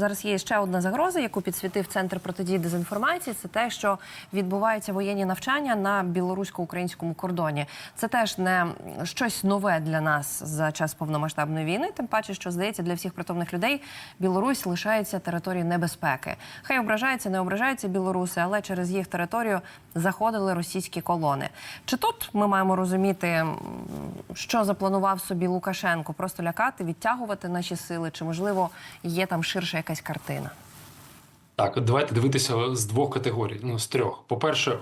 Зараз є ще одна загроза, яку підсвітив центр протидії дезінформації. Це те, що відбуваються воєнні навчання на білорусько-українському кордоні. Це теж не щось нове для нас за час повномасштабної війни. Тим паче, що здається, для всіх притомних людей Білорусь лишається територією небезпеки. Хай ображаються, не ображаються білоруси, але через їх територію заходили російські колони. Чи тут ми маємо розуміти, що запланував собі Лукашенко? Просто лякати, відтягувати наші сили? Чи можливо є там ширша якась картина? Так, давайте дивитися з двох категорій, ну з трьох. По-перше,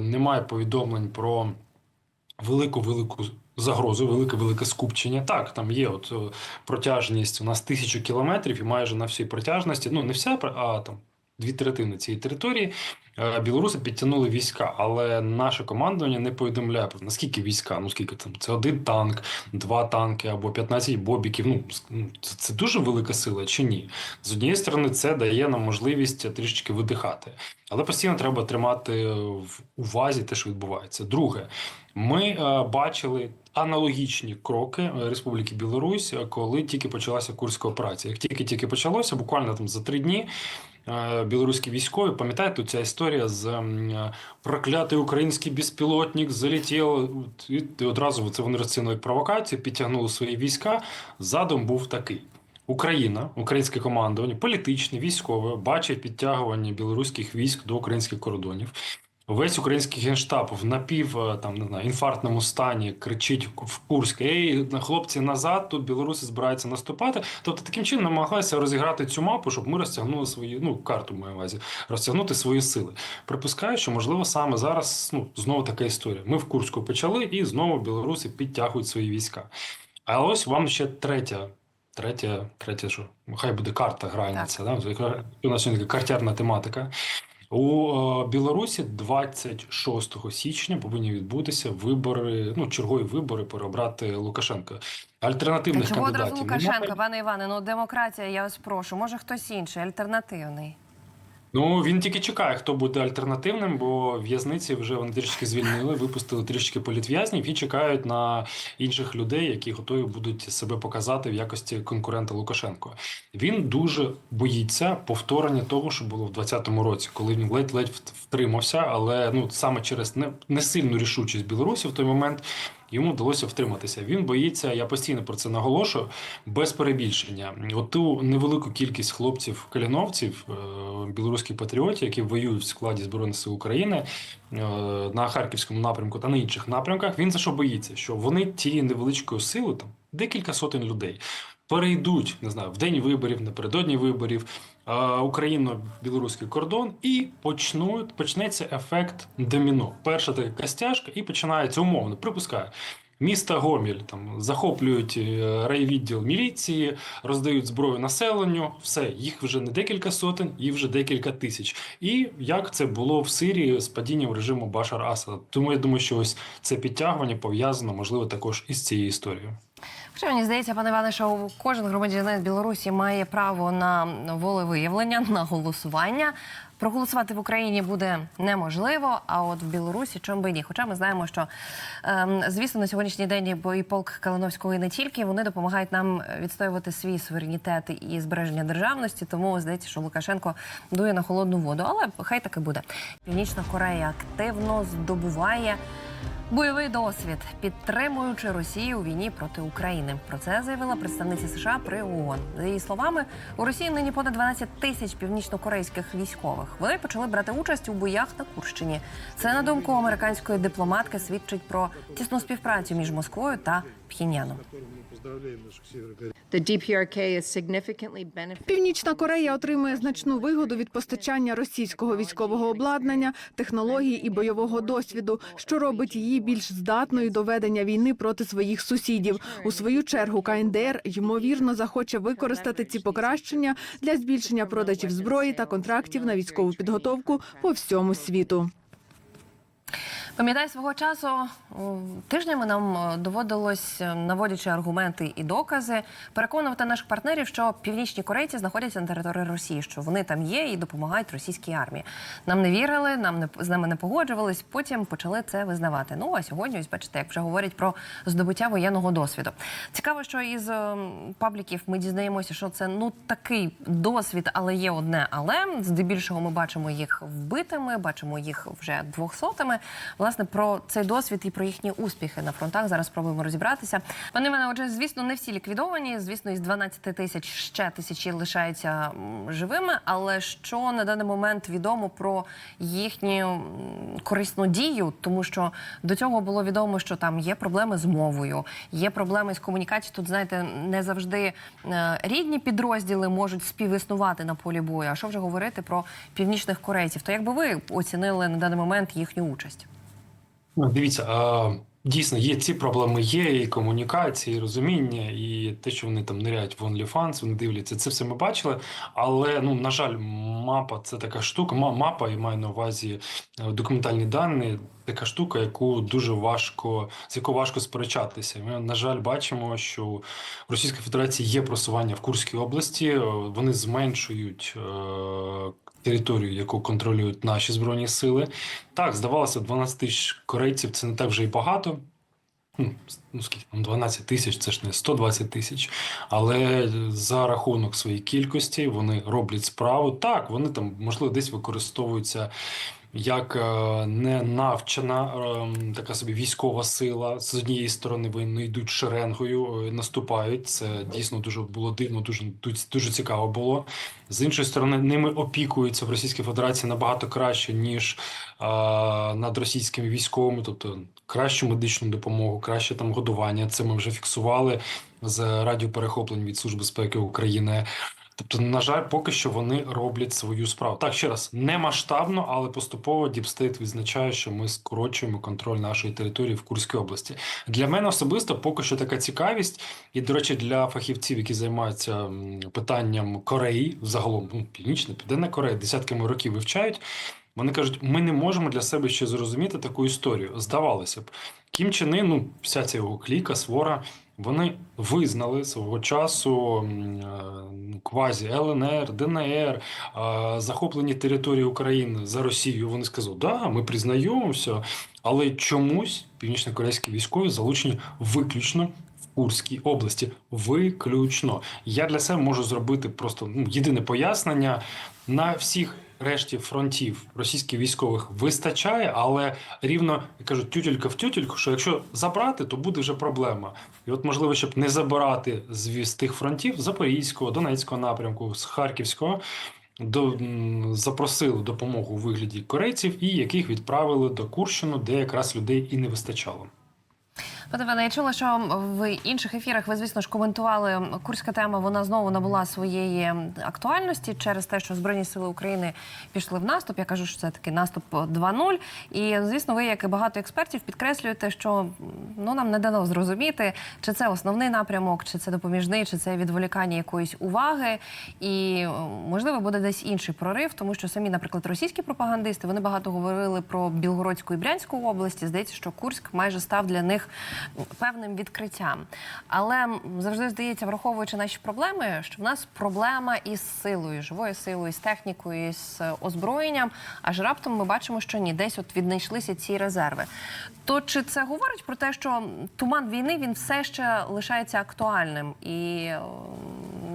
немає повідомлень про велику велику загрозу, велике велике скупчення. Так, там є от протяжність у нас тисячу кілометрів, і майже на всій протяжності, ну не вся, а там дві третини цієї території. е, Білоруси підтягнули війська, але наше командування не повідомляє про наскільки війська, ну скільки там це один танк, два танки або 15 бобіків. Ну ну, це, це дуже велика сила чи ні? З однієї сторони, це дає нам можливість трішечки видихати, але постійно треба тримати в увазі те, що відбувається. Друге, ми е, бачили. Аналогічні кроки е, Республіки Білорусь, е, коли тільки почалася курська операція. Як тільки тільки почалося, буквально там за три дні е, білоруські військові, пам'ятаєте, ця історія з проклятий український безпілотник залетів, і одразу це вони розцінили як провокацію, підтягнули свої війська. Задум був такий. Україна, українське командування, політичне, військове бачить підтягування білоруських військ до українських кордонів. Весь український генштаб в напів е, там не знаю, інфарктному стані кричить в Курськ: Ей, хлопці, назад! Тут білоруси збираються наступати. Тобто таким чином намагалися розіграти цю мапу, щоб ми розтягнули свої ну карту маю на увазі, розтягнути свої сили. Припускаю, що можливо саме зараз ну знову така історія. Ми в Курську почали, і знову білоруси підтягують свої війська. А ось вам ще третя. Третя, третя, що хай буде карта гральниця. Да? У нас сьогодні картярна тематика. У е, Білорусі 26 січня повинні відбутися вибори, ну чергові вибори переобрати Лукашенка. Та чого кандидатів одразу Лукашенка, немає. пане Іване? Ну демократія, я вас прошу. Може хтось інший, альтернативний. Ну він тільки чекає, хто буде альтернативним, бо в'язниці вже вони трішки звільнили, випустили трішки політв'язнів і чекають на інших людей, які готові будуть себе показати в якості конкурента Лукашенко. Він дуже боїться повторення того, що було в 2020 році, коли він ледь-ледь втримався, але ну саме через не, не сильну рішучість Білорусі в той момент. Йому вдалося втриматися. Він боїться, я постійно про це наголошую, без перебільшення. От ту невелику кількість хлопців каліновців, е, білоруських патріотів, які воюють в складі збройних сил України е, на харківському напрямку та на інших напрямках. Він за що боїться? Що вони тією невеличкою силою, там декілька сотень людей. Перейдуть, не знаю, в день виборів, напередодні виборів, Україно-білоруський кордон, і почнуть почнеться ефект доміно. Перша така костяшка, і починається умовно. Припускаю, міста Гоміль там захоплюють е, райвідділ міліції, роздають зброю населенню. Все, їх вже не декілька сотень, їх вже декілька тисяч. І як це було в Сирії з падінням режиму Башар Асада. Тому я думаю, що ось це підтягування пов'язано, можливо, також із цією історією. Хоча мені здається, пане Іване, що кожен громадянин Білорусі має право на волевиявлення, на голосування. Проголосувати в Україні буде неможливо, а от в Білорусі чому би ні. Хоча ми знаємо, що ем, звісно на сьогоднішній день і полк Калиновського і не тільки вони допомагають нам відстоювати свій суверенітет і збереження державності. Тому здається, що Лукашенко дує на холодну воду. Але хай так і буде. Північна Корея активно здобуває. Бойовий досвід, підтримуючи Росію у війні проти України. Про це заявила представниця США при ООН. За її словами, у Росії нині понад 12 тисяч північнокорейських військових. Вони почали брати участь у боях на Курщині. Це на думку американської дипломатки свідчить про тісну співпрацю між Москвою та Пхіньяном. Північна Корея отримує значну вигоду від постачання російського військового обладнання, технологій і бойового досвіду, що робить її більш здатною до ведення війни проти своїх сусідів. У свою чергу КНДР ймовірно захоче використати ці покращення для збільшення продажів зброї та контрактів на військову підготовку по всьому світу. Пам'ятаю свого часу тижнями нам е, доводилось, е, наводячи аргументи і докази, переконувати наших партнерів, що північні корейці знаходяться на території Росії, що вони там є і допомагають російській армії. Нам не вірили, нам не з нами не погоджувались. Потім почали це визнавати. Ну а сьогодні, ось бачите, як вже говорять про здобуття воєнного досвіду. Цікаво, що із е, пабліків ми дізнаємося, що це ну такий досвід, але є одне, але здебільшого ми бачимо їх вбитими, бачимо їх вже двохсотими. Власне, про цей досвід і про їхні успіхи на фронтах зараз спробуємо розібратися. Пане Іване, отже, звісно, не всі ліквідовані. Звісно, із 12 тисяч ще тисячі лишаються живими. Але що на даний момент відомо про їхню корисну дію, тому що до цього було відомо, що там є проблеми з мовою, є проблеми з комунікацією. Тут знаєте, не завжди е, рідні підрозділи можуть співіснувати на полі бою. А що вже говорити про північних корейців? То як би ви оцінили на даний момент їхню участь? Дивіться, а, дійсно є ці проблеми, є і комунікації, і розуміння, і те, що вони там ниряють в OnlyFans, вони дивляться, це все ми бачили. Але ну на жаль, мапа це така штука. ма- Мапа і маю на увазі е, документальні дані. Така штука, яку дуже важко з якою важко сперечатися. Ми на жаль бачимо, що в Російській Федерації є просування в Курській області. е, Вони зменшують е, територію, яку контролюють наші збройні сили. Так, здавалося, 12 тисяч корейців це не так вже й багато. Ну, ну скільки там 12 тисяч, це ж не 120 тисяч. Але за рахунок своєї кількості вони роблять справу. Так, вони там, можливо, десь використовуються як е, не навчена е, така собі військова сила. З однієї сторони вони йдуть шеренгою, е, наступають. Це дійсно дуже було дивно, дуже дуже цікаво було. З іншої сторони, ними опікуються в Російській Федерації набагато краще, ніж е, над російськими військовими, тобто кращу медичну допомогу, краще там годування. Це ми вже фіксували з радіоперехоплень від Служби безпеки України. Тобто, на жаль, поки що вони роблять свою справу. Так, ще раз, не масштабно, але поступово Діпстейт відзначає, що ми скорочуємо контроль нашої території в Курській області. Для мене особисто поки що така цікавість, і, до речі, для фахівців, які займаються питанням Кореї, загалом ну, Північна, Південна Корея, десятками років вивчають. Вони кажуть, ми не можемо для себе ще зрозуміти таку історію. Здавалося б, Кім Чен Ын, ну, вся ця його кліка, свора, вони визнали свого часу е, ну, квазі ЛНР, ДНР, захоплені території України за Росію. Вони сказали, да, ми признаємо все, але чомусь північно-корейські військові залучені виключно. Курській області виключно я для себе можу зробити просто ну, єдине пояснення на всіх решті фронтів російських військових вистачає, але рівно як кажуть, тютелька в тютельку, що якщо забрати, то буде вже проблема. І от можливо, щоб не забирати з, тих фронтів Запорізького, Донецького напрямку, з Харківського. До запросили допомогу у вигляді корейців, і яких відправили до Курщину, де якраз людей і не вистачало. Пане Іване, я чула, що в інших ефірах ви, звісно ж, коментували курська тема. Вона знову набула своєї актуальності через те, що Збройні сили України пішли в наступ. Я кажу, що це такий наступ 2.0. І звісно, ви, як і багато експертів, підкреслюєте, що ну нам не дано зрозуміти, чи це основний напрямок, чи це допоміжний, чи це відволікання якоїсь уваги. І можливо буде десь інший прорив, тому що самі, наприклад, російські пропагандисти вони багато говорили про Білгородську і Брянську області. Здається, що Курськ майже став для них певним відкриттям. Але завжди здається, враховуючи наші проблеми, що в нас проблема із силою, живою силою, з технікою, з е, озброєнням. Аж раптом ми бачимо, що ні, десь от віднайшлися ці резерви. То чи це говорить про те, що туман війни він все ще лишається актуальним і е,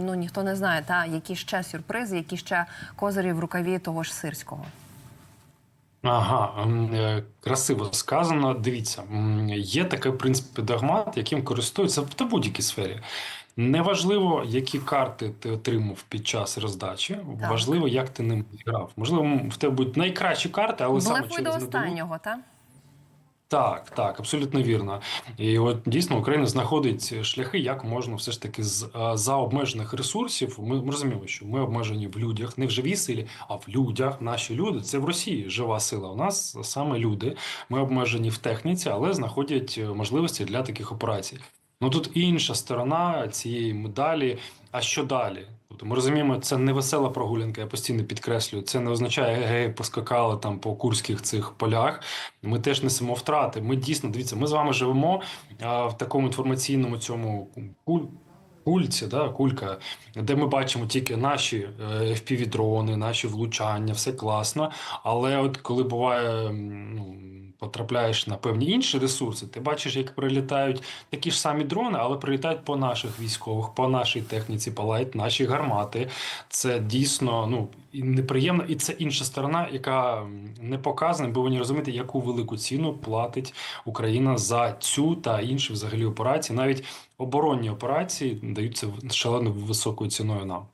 ну ніхто не знає, та які ще сюрпризи, які ще козирі в рукаві того ж сирського. Ага, е, красиво сказано. Дивіться, є такий в принципі догмат, яким користуються в будь-якій сфері. Неважливо, які карти ти отримав під час роздачі, Так. важливо, як ти ним грав. Можливо, в тебе будуть найкращі карти, але саме Блефуй через до останнього, та? Так, так, так, абсолютно вірно. І от дійсно Україна знаходить шляхи, як можна все ж таки з е, за обмежених ресурсів. Ми, ми розуміємо, що ми обмежені в людях, не в живій силі, а в людях. Наші люди це в Росії жива сила. У нас саме люди. Ми обмежені в техніці, але знаходять е, можливості для таких операцій. Ну тут інша сторона цієї медалі. А що далі? Тобто ми розуміємо, це не весела прогулянка, я постійно підкреслюю. Це не означає гей, поскакали там по курських цих полях. Ми теж несемо втрати. Ми дійсно дивіться, ми з вами живемо а, в такому інформаційному цьому. Кульці, да, кулька, де ми бачимо тільки наші е, FPV-дрони, наші влучання, все класно. Але от коли буває, ну, потрапляєш на певні інші ресурси, ти бачиш, як прилітають такі ж самі дрони, але прилітають по наших військових, по нашій техніці, палають наші гармати. Це дійсно ну неприємно, і це інша сторона, яка не показана. Ми повинні розуміти, яку велику ціну платить Україна за цю та інші взагалі операції. Навіть оборонні операції даються шалено високою ціною нам.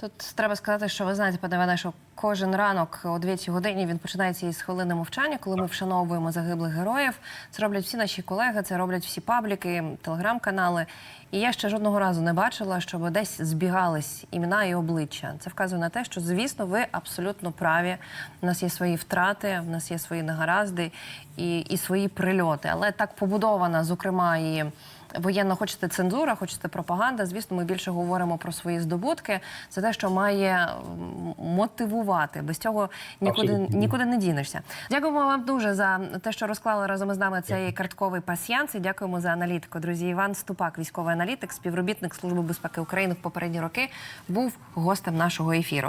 Тут треба сказати, що ви знаєте, пане Іване, що кожен ранок о 9 годині він починається із хвилини мовчання, коли ми вшановуємо загиблих героїв. Це роблять всі наші колеги, це роблять всі пабліки, телеграм-канали. І я ще жодного разу не бачила, щоб десь збігались імена і обличчя. Це вказує на те, що звісно ви абсолютно праві. У нас є свої втрати, в нас є свої негаразди і, і свої прильоти. Але так побудована, зокрема, і воєнно хочете цензура, хочете пропаганда. Звісно, ми більше говоримо про свої здобутки. Це те, що має мотивувати. Без цього нікуди Абсолютно. нікуди не дінешся. Дякуємо вам дуже за те, що розклали разом із нами цей картковий пасьянс. І дякуємо за аналітику. Друзі, Іван Ступак, військовий аналітик, співробітник Служби безпеки України в попередні роки, був гостем нашого ефіру.